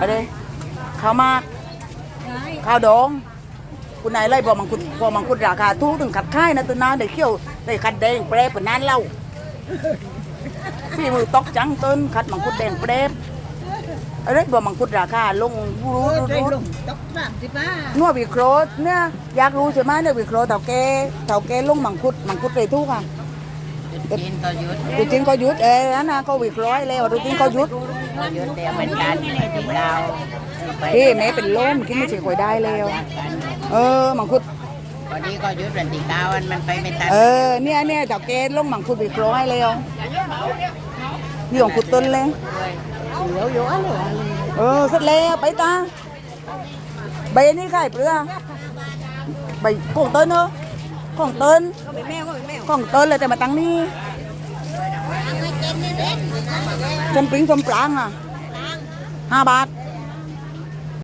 อะไรข้าวหมาก ข้าวดอง คุณนายไล่บอกมังคุดบอกมังคุดราคาถูกถึงขัดค่ายนะตัวน้าได้เขี้ยวได้ขัดแดงแปรปนนั้นเล่าพี่มือตอกจังต้นขัดมังคุดแดงแปรอะไรบอกมังคุดราคาลงรู้โอ้รู้ใจรู้ลงตกสามสิบห้านัววิเคราะห์เนี่ยอยากรู้ใช่ไหมเนี่ยวิเคราะห์เต่าแกเต่าแกลงมังคุดมังคุดเลยทุกอะ กินก็หยุดดูจริงก็หยุดเอ้นั่นนะก็วิเคราะห์แล้วดูจริงก็หยุดก็หยุดแต่เป็นการที่เราไปพี่แม่เป็นลมกินไม่ใช่ค่อยได้แล้วเออมังคุดพอดีก็หยุดวันที่เก้าวันมันไปไม่ทันเออเนี่ยเนี่ยเต่าแกลงมังคุดวิเคราะห์ให้แล้วนี่ของคุดต้นเลยเดี๋ยวเดี๋ยวอะไรวะเออเสร็จแล้วไปตาใบนี้ขายเปลือกใบของต้นเนอะ ของต้นก็เป็นแมวก็เป็นแมวของต้นเลยแต่มาตั้งนี่จนปริงจมปรางอะห้าบาท